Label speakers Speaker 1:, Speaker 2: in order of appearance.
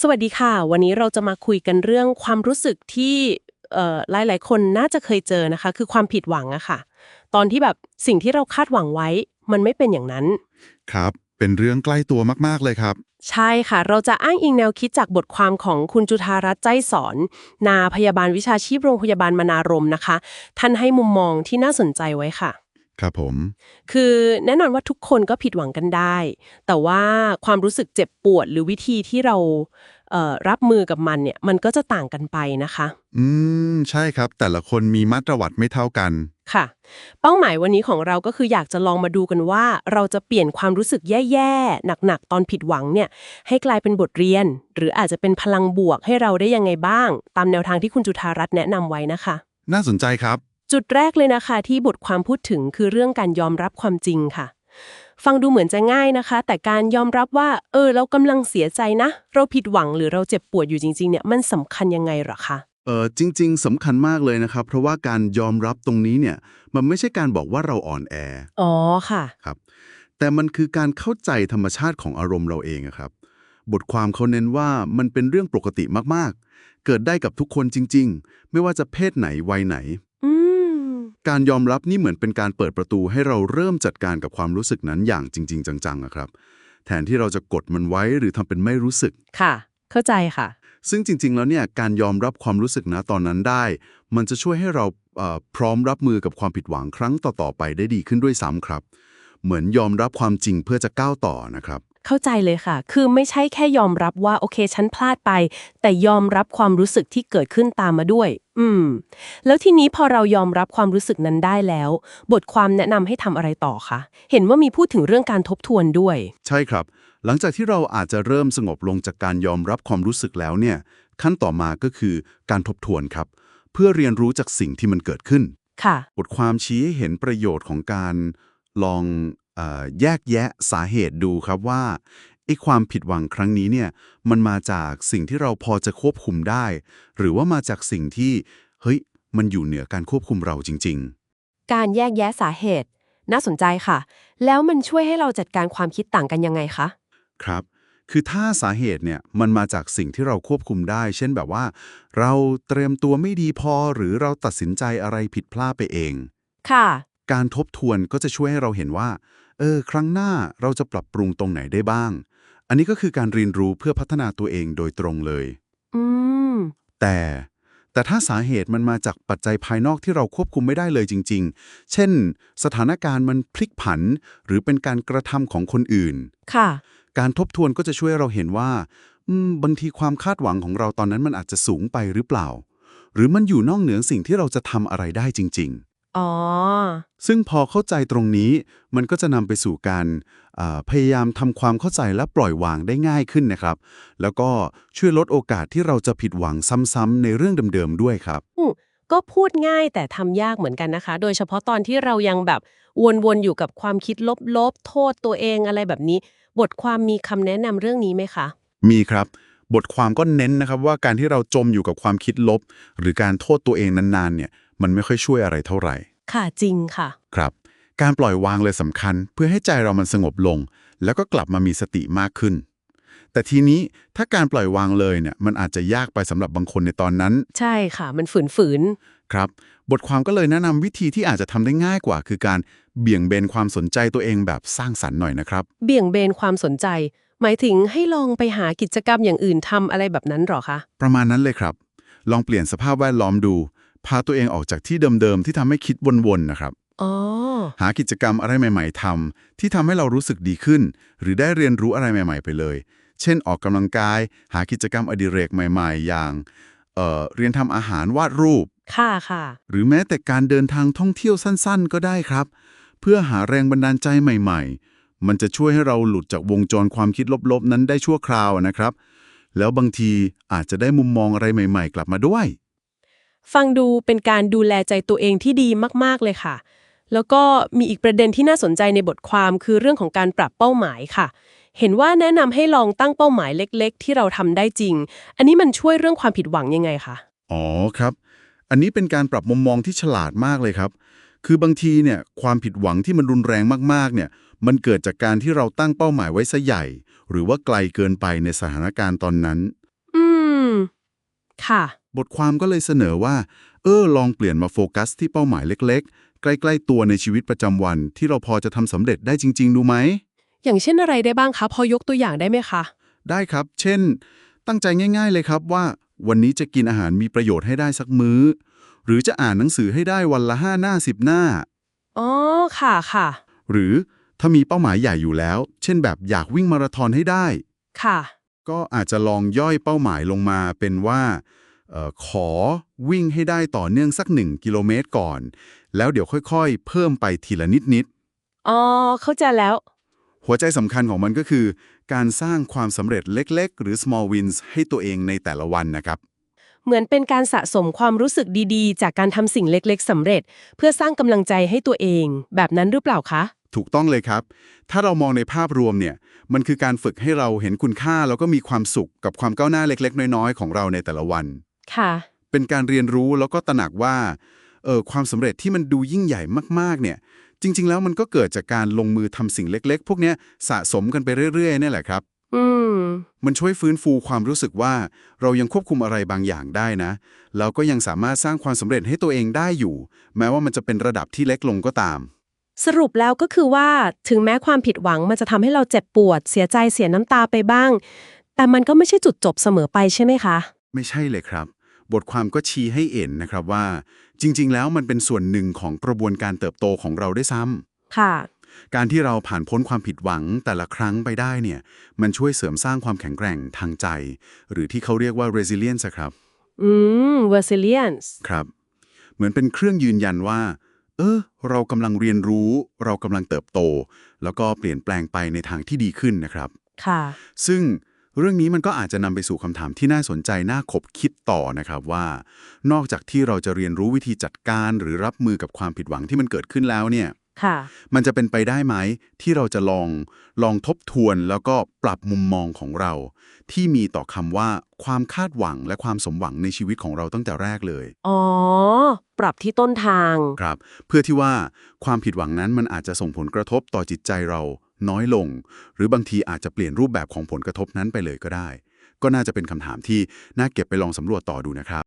Speaker 1: สวัสดีค่ะ วันนี้เราจะมาคุยกันเรื่องความรู้สึกที่เอ่อหลายๆคนน่าจะเคยเจอนะคะ คือความผิดหวังอะค่ะ ตอนที่แบบสิ่งที่เราคาดหวังไว้ มันไม่เป็นอย่างนั้น
Speaker 2: ครับเป็นเรื่องใกล้ตัวมากๆเลยครับ
Speaker 1: ใช่ค่ะ เราจะอ้างอิงแนวคิดจากบทความของคุณจุธารัตน์ใจสอน นาพยาบาลวิชาชีพโรงพยาบาลมนารมนะคะ ท่านให้มุมมองที่น่าสนใจไว้ค่ะ
Speaker 2: ครับผม
Speaker 1: คือแน่นอนว่าทุกคนก็ผิดหวังกันได้ แต่ว่าความรู้สึกเจ็บปวดหรือวิธีที่เราเอ่อรับมือกับมันเนี่ย มันก็จะต่างกันไปนะคะ
Speaker 2: อืม ใช่ครับ แต่ละคนมีมาตรวัดไม่เท่ากัน
Speaker 1: ค่ะ เป้าหมายวันนี้ของเราก็คืออยากจะลองมาดูกันว่า เราจะเปลี่ยนความรู้สึกแย่ๆ หนักๆ ตอนผิดหวังเนี่ย ให้กลายเป็นบทเรียน หรืออาจจะเป็นพลังบวกให้เราได้ยังไงบ้าง ตามแนวทางที่คุณจุธารัตน์แนะนำไว้นะคะ
Speaker 2: น่าสนใจครับ
Speaker 1: จุดแรกเลยนะคะ ที่บทความพูดถึงคือเรื่องการยอมรับความจริงค่ะ ฟังดูเหมือนจะง่ายนะคะ แต่การยอมรับว่า เออ เรากำลังเสียใจนะ เราผิดหวังหรือเราเจ็บปวดอยู่จริงๆเนี่ยมันสำคัญยังไงเหรอคะ
Speaker 3: เออจริง ๆสำคัญมากเลยนะครับ เพราะว่าการยอมรับตรงนี้เนี่ย มันไม่ใช่การบอกว่าเราอ่อนแอ
Speaker 1: อ๋อค่ะ
Speaker 3: ครับ แต่มันคือการเข้าใจธรรมชาติของอารมณ์เราเองอะครับ บทความเขาเน้นว่ามันเป็นเรื่องปกติมากๆ เกิดได้กับทุกคนจริง ๆ ไม่ว่าจะเพศไหนวัยไหน
Speaker 1: อืม
Speaker 3: การยอมรับนี่เหมือนเป็นการเปิดประตูให้เราเริ่มจัดการกับความรู้สึกนั้นอย่างจริง ๆ จังๆอะครับ แทนที่เราจะกดมันไว้หรือทำเป็นไม่รู้สึก
Speaker 1: ค่ะ เข้าใจค่ะ
Speaker 3: ซึ่งจริง ๆ แล้วเนี่ยการยอมรับความรู้สึกนะตอนนั้นได้ มันจะช่วยให้เราเอ่อพร้อมรับมือกับความผิดหวังครั้งต่อๆไปได้ดีขึ้นด้วยซ้ำครับ เหมือนยอมรับความจริงเพื่อจะก้าวต่อนะครับ
Speaker 1: เข้าใจเลยค่ะ คือไม่ใช่แค่ยอมรับว่าโอเคฉันพลาดไป แต่ยอมรับความรู้สึกที่เกิดขึ้นตามมาด้วย อืม แล้วทีนี้พอเรายอมรับความรู้สึกนั้นได้แล้ว บทความแนะนำให้ทำอะไรต่อคะ เห็นว่ามีพูดถึงเรื่องการทบทวนด้วย
Speaker 3: ใช่ครับ หลังจากที่เราอาจจะเริ่มสงบลงจากการยอมรับความรู้สึกแล้วเนี่ย ขั้นต่อมาก็คือการทบทวนครับ เพื่อเรียนรู้จากสิ่งที่มันเกิดขึ้น
Speaker 1: ค่ะ
Speaker 3: บทความชี้ให้เห็นประโยชน์ของการลองเออแยกแยะสาเหตุดูครับว่า ไอ้ความผิดหวังครั้งนี้เนี่ยมันมาจากสิ่งที่เราพอจะควบคุมได้ หรือว่ามาจากสิ่งที่เฮ้ยมันอยู่เหนือการควบคุมเราจริง
Speaker 1: การแยกแยะสาเหตุ น่าสนใจค่ะ แล้วมันช่วยให้เราจัดการความคิดต่างกันยังไงคะ
Speaker 3: ๆครับ คือถ้าสาเหตุเนี่ยมันมาจากสิ่งที่เราควบคุมได้ เช่นแบบว่า เราเตรียมตัวไม่ดีพอหรือเราตัดสินใจอะไรผิดพลาดไปเอง
Speaker 1: ค่ะ
Speaker 3: การทบทวนก็จะช่วยให้เราเห็นว่า เออ ครั้งหน้าเราจะปรับปรุงตรงไหนได้บ้าง อันนี้ก็คือการเรียนรู้เพื่อพัฒนาตัวเองโดยตรงเลย
Speaker 1: อืม
Speaker 3: แต่แต่ถ้าสาเหตุมันมาจากปัจจัยภายนอกที่เราควบคุมไม่ได้เลยจริง ๆ เช่น สถานการณ์มันพลิกผัน หรือเป็นการกระทำของคนอื่น
Speaker 1: ค่ะ
Speaker 3: การทบทวนก็จะช่วยให้เราเห็นว่าอืมบางทีความคาดหวังของเราตอนนั้นมันอาจจะสูงไปหรือเปล่า หรือมันอยู่นอกเหนือสิ่งที่เราจะทำอะไรได้จริง ๆ
Speaker 1: อ๋อ
Speaker 3: ซึ่งพอเข้าใจตรงนี้มันก็จะนำไปสู่การอ่าพยายามทำความเข้าใจและปล่อยวางได้ง่ายขึ้นนะครับ แล้วก็ช่วยลดโอกาสที่เราจะผิดหวังซ้ำๆในเรื่องเดิมๆด้วยครับ
Speaker 1: อืมก็พูดง่ายแต่ทำยากเหมือนกันนะคะ โดยเฉพาะตอนที่เรายังแบบวนๆอยู่กับความคิดลบๆ โทษตัวเองอะไรแบบนี้ บทความมีคำแนะนำเรื่องนี้ไหมคะ
Speaker 3: มีครับ บทความก็เน้นนะครับว่าการที่เราจมอยู่กับความคิดลบ หรือการโทษตัวเองนานๆเนี่ยมันไม่ค่อยช่วยอะไรเท่าไหร่
Speaker 1: ค่ะจริงค่ะ
Speaker 3: ครับ การปล่อยวางเลยสำคัญ เพื่อให้ใจเรามันสงบลง แล้วก็กลับมามีสติมากขึ้น แต่ทีนี้ถ้าการปล่อยวางเลยเนี่ยมันอาจจะยากไปสำหรับบางคนในตอนนั้น
Speaker 1: ใช่ค่ะ มันฝืน
Speaker 3: ครับ บทความก็เลยแนะนำวิธีที่อาจจะทำได้ง่ายกว่า คือการเบี่ยงเบนความสนใจตัวเองแบบสร้างสรรค์หน่อยนะครับ
Speaker 1: ๆเบี่ยงเบนความสนใจ หมายถึงให้ลองไปหากิจกรรมอย่างอื่นทำอะไรแบบนั้นหรอคะ
Speaker 3: ประมาณนั้นเลยครับ ลองเปลี่ยนสภาพแวดล้อมดู พาตัวเองออกจากที่เดิมๆที่ทำให้คิดวนๆนะครับ
Speaker 1: อ๋อ
Speaker 3: หากิจกรรมอะไรใหม่ ๆทำที่ทำให้เรารู้สึกดีขึ้น หรือได้เรียนรู้อะไรใหม่ ๆ ไปเลย เช่น ออกกำลังกาย หากิจกรรมอดิเรกใหม่ ๆ อย่างเอ่อเรียนทำอาหารวาดรูป
Speaker 1: ค่ะค่ะ
Speaker 3: หรือแม้แต่การเดินทางท่องเที่ยวสั้น ๆ ก็ได้ครับ เพื่อหาแรงบันดาลใจใหม่ ๆ มันจะช่วยให้เราหลุดจากวงจรความคิดลบๆ นั้นได้ชั่วคราวนะครับ แล้วบางทีอาจจะได้มุมมองอะไรใหม่ ๆ กลับมาด้วย
Speaker 1: ฟังดูเป็นการดูแลใจตัวเองที่ดีมากๆเลยค่ะ แล้วก็มีอีกประเด็นที่น่าสนใจในบทความคือเรื่องของการปรับเป้าหมายค่ะ เห็นว่าแนะนำให้ลองตั้งเป้าหมายเล็ก ๆ ที่เราทำได้จริง อันนี้มันช่วยเรื่องความผิดหวังยังไงคะ
Speaker 3: อ๋อครับ อันนี้เป็นการปรับมุมมองที่ฉลาดมากเลยครับ คือบางทีเนี่ยความผิดหวังที่มันรุนแรงมากๆเนี่ย มันเกิดจากการที่เราตั้งเป้าหมายไว้ซะใหญ่ หรือว่าไกลเกินไปในสถานการณ์ตอนนั้น
Speaker 1: ค่ะ
Speaker 3: บทความก็เลยเสนอว่า เออ ลองเปลี่ยนมาโฟกัสที่เป้าหมายเล็ก ๆ ใกล้ ๆ ตัวในชีวิตประจำวัน ที่เราพอจะทำสำเร็จได้จริง ๆ ดูไหม
Speaker 1: อย่างเช่นอะไรได้บ้างคะ พอยกตัวอย่างได้ไหมคะ
Speaker 3: ได้ครับ เช่น ตั้งใจง่าย ๆ เลยครับว่า วันนี้จะกินอาหารมีประโยชน์ให้ได้สักมื้อ หรือจะอ่านหนังสือให้ได้วันละห้าหน้าสิบหน้า
Speaker 1: อ๋อ ค่ะค่ะ
Speaker 3: หรือ ถ้ามีเป้าหมายใหญ่อยู่แล้ว เช่นแบบอยากวิ่งมาราธอนให้ได้
Speaker 1: ค่ะ
Speaker 3: ก็อาจจะลองย่อยเป้าหมายลงมาเป็นว่าเออขอวิ่งให้ได้ต่อเนื่องสักหนึ่งกิโลเมตรก่อน แล้วเดี๋ยวค่อยๆ เพิ่มไปทีละนิดนิด
Speaker 1: อ๋อ เข้าใจแล้ว
Speaker 3: ๆหัวใจสำคัญของมันก็คือ การสร้างความสำเร็จเล็กๆ หรือ small wins ให้ตัวเองในแต่ละวันนะครับ
Speaker 1: เหมือนเป็นการสะสมความรู้สึกดีๆ จากการทำสิ่งเล็กๆสำเร็จ เพื่อสร้างกำลังใจให้ตัวเอง แบบนั้นหรือเปล่าคะ
Speaker 3: ถูกต้องเลยครับ ถ้าเรามองในภาพรวมเนี่ย มันคือการฝึกให้เราเห็นคุณค่า แล้วก็มีความสุขกับความก้าวหน้าเล็ก ๆ น้อยๆ ของเราในแต่ละวัน
Speaker 1: ค่ะ
Speaker 3: เป็นการเรียนรู้แล้วก็ตระหนักว่า เออความสำเร็จที่มันดูยิ่งใหญ่มากๆ เนี่ย จริง ๆ แล้วมันก็เกิดจากการลงมือทำสิ่งเล็ก ๆ พวกเนี้ยสะสมกันไปเรื่อยๆนี่แหละครับ
Speaker 1: อืม
Speaker 3: มันช่วยฟื้นฟูความรู้สึกว่า เรายังควบคุมอะไรบางอย่างได้นะ แล้วก็ยังสามารถสร้างความสำเร็จให้ตัวเองได้อยู่ แม้ว่ามันจะเป็นระดับที่เล็กลงก็ตาม
Speaker 1: สรุปแล้วก็คือว่าถึงแม้ความผิดหวังมันจะทำให้เราเจ็บปวด เสียใจเสียน้ำตาไปบ้าง แต่มันก็ไม่ใช่จุดจบเสมอไปใช่ไหมคะ
Speaker 3: ไม่ใช่เลยครับ บทความก็ชี้ให้เห็นนะครับว่า จริง ๆ แล้วมันเป็นส่วนหนึ่งของกระบวนการเติบโตของเราได้วยซ้ำ
Speaker 1: ค่ะ
Speaker 3: การที่เราผ่านพ้นความผิดหวังแต่ละครั้งไปได้เนี่ย มันช่วยเสริมสร้างความแข็งแกร่งทางใจ หรือที่เขาเรียกว่า resilience อะครับ
Speaker 1: อืม resilience
Speaker 3: ครับ เหมือนเป็นเครื่องยืนยันว่า เออ เรากำลังเรียนรู้ เรากำลังเติบโต แล้วก็เปลี่ยนแปลงไปในทางที่ดีขึ้นนะครับ
Speaker 1: ค่ะ
Speaker 3: ซึ่งเรื่องนี้มันก็อาจจะนำไปสู่คำถามที่น่าสนใจน่าขบคิดต่อนะครับว่า นอกจากที่เราจะเรียนรู้วิธีจัดการหรือรับมือกับความผิดหวังที่มันเกิดขึ้นแล้วเนี่ย
Speaker 1: ค่ะ
Speaker 3: มันจะเป็นไปได้ไหมที่เราจะลองลองทบทวนแล้วก็ปรับมุมมองของเรา ที่มีต่อคำว่าความคาดหวังและความสมหวังในชีวิตของเราตั้งแต่แรกเลย
Speaker 1: อ๋อ ปรับที่ต้นทาง
Speaker 3: ครับ เพื่อที่ว่าความผิดหวังนั้นมันอาจจะส่งผลกระทบต่อจิตใจเราน้อยลง หรือบางทีอาจจะเปลี่ยนรูปแบบของผลกระทบนั้นไปเลยก็ได้ ก็น่าจะเป็นคำถามที่น่าเก็บไปลองสำรวจต่อดูนะครับ